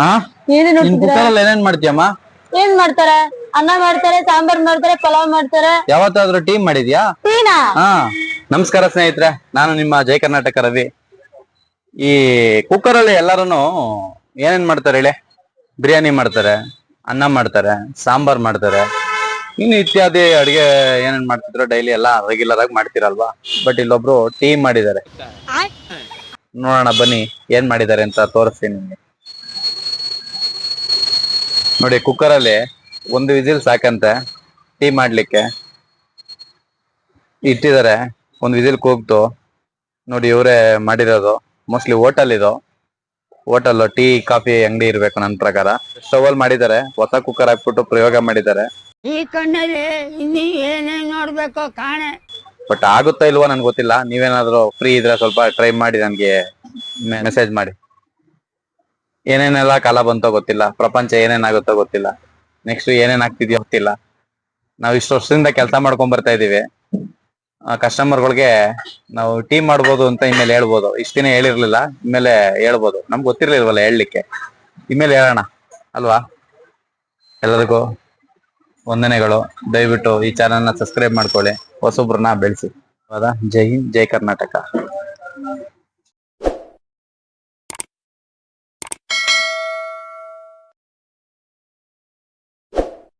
ಹಾ ಏನೇ ನಿನ್ ನೋಡ್ತಿದ್ರ ಕುಕ್ಕರ್ ಅಲ್ಲಿ ಏನೇನ್ ಮಾಡ್ತೀಯಮ್ಮ? ಏನ್ ಮಾಡ್ತಾರೆ? ಅನ್ನ ಮಾಡ್ತಾರೆ ಸಾಂಬಾರ್ ಮಾಡ್ತಾರೆ ಪಲಾವ್ ಮಾಡ್ತಾರೆ. ಯಾವತ್ತಾದ್ರೂ ಟೀಮ್ ಮಾಡಿದ್ಯಾ? ಟೀನಾ? ಹಾ ನಮಸ್ಕಾರ ಸ್ನೇಹಿತರೆ ನಾನು ನಿಮ್ಮ ಜಯ ಕರ್ನಾಟಕ ರವಿ. ಈ ಕುಕ್ಕರ್ ಅಲ್ಲಿ ಎಲ್ಲಾರು ಏನೇನ್ ಮಾಡ್ತಾರೆ ಹೇಳಿ? ಬಿರಿಯಾನಿ ಮಾಡ್ತಾರೆ ಅನ್ನ ಮಾಡ್ತಾರೆ ಸಾಂಬಾರ್ ಮಾಡ್ತಾರೆ. ಇನ್ನು ಇತ್ಯಾದಿ ಅಡಿಗೆ ಏನೇನ್ ಮಾಡ್ತಿದ್ರು ಡೈಲಿ ಎಲ್ಲ ರೆಗ್ಯುಲರ್ ಆಗಿ ಮಾಡ್ತಿರಲ್ವಾ? ಬಟ್ ಇಲ್ಲೊಬ್ರು ಟೀಮ್ ಮಾಡಿದ್ದಾರೆ. ನೋಡೋಣ ಬನ್ನಿ ಏನ್ ಮಾಡಿದ್ದಾರೆ ಅಂತ ತೋರಿಸ್ತೀನಿ ನಿಮ್ಗೆ. ನೋಡಿ ಕುಕ್ಕರ್ ಅಲ್ಲಿ ಒಂದು ವಿಸಿಲ್ ಸಾಕಂತೆ. ಟೀ ಮಾಡ್ಲಿಕ್ಕೆ. ಇಟ್ಟಿದ್ದಾರೆ. ಒಂದು ವಿಸಿಲ್ ಕೂಗ್ತು. ನೋಡಿ ಇವರೇ ಮಾಡಿರೋದು. ಮೋಸ್ಟ್ಲಿ ಹೋಟೆಲ್ ಇದು. ಹೋಟೆಲ್ ಟೀ ಕಾಫಿ ಅಂಗಡಿ ಇರ್ಬೇಕು ನನ್ನ ಪ್ರಕಾರ. ಸ್ಟವ್ ಅಲ್ಲಿ ಮಾಡಿದ್ದಾರೆ. ಹೊಸ ಕುಕ್ಕರ್ ಹಾಕ್ಬಿಟ್ಟು ಪ್ರಯೋಗ ಮಾಡಿದ್ದಾರೆ. ಈ ಕಣ್ಣಲ್ಲಿ ಇನ್ನೀ ಏನೇ ನೋಡ್ಬೇಕೋ ಕಾಣೆ. ಬಟ್ ಆಗುತ್ತಾ ಇಲ್ವಾ ನನ್ಗೆ ಗೊತ್ತಿಲ್ಲ. ನೀವೇನಾದ್ರೂ ಫ್ರೀ ಇದ್ರೆ ಸ್ವಲ್ಪ ಟ್ರೈ ಮಾಡಿ ನನ್ಗೆ ಮೆಸೇಜ್ ಮಾಡಿ. ಏನೇನೆಲ್ಲ ಕಾಲ ಬಂತೋ ಗೊತ್ತಿಲ್ಲ, ಪ್ರಪಂಚ ಏನೇನಾಗುತ್ತೋ ಗೊತ್ತಿಲ್ಲ. ನೆಕ್ಸ್ಟ್ ಏನೇನ್ ಆಗ್ತಿದ್ಯೋ ಗೊತ್ತಿಲ್ಲ. ನಾವ್ ಇಷ್ಟು ವರ್ಷದಿಂದ ಕೆಲಸ ಮಾಡ್ಕೊಂಡ್ ಬರ್ತಾ ಇದೀವಿ ಕಸ್ಟಮರ್ಗಳಿಗೆ ನಾವು ಟೀಮ್ ಮಾಡ್ಬೋದು ಅಂತ ಇನ್ಮೇಲೆ ಹೇಳ್ಬೋದು. ಇಷ್ಟ ದಿನ ಹೇಳಿರ್ಲಿಲ್ಲ ಇನ್ಮೇಲೆ ಹೇಳ್ಬೋದು. ನಮ್ಗೆ ಗೊತ್ತಿರ್ಲಿಲ್ವಲ್ಲ ಹೇಳಲಿಕ್ಕೆ. ಇನ್ಮೇಲೆ ಹೇಳೋಣ, ಅಲ್ವಾ? ಎಲ್ಲರಿಗೂ ವಂದನೆಗಳು. ದಯವಿಟ್ಟು ಈ ಚಾನಲ್ನ ಸಬ್ಸ್ಕ್ರೈಬ್ ಮಾಡ್ಕೊಳ್ಳಿ. ಹೊಸೊಬ್ರನ್ನ ಬೆಳೆಸಿ. ಹೌದಾ ಜೈ ಹಿಂದ್, ಜೈ ಕರ್ನಾಟಕ.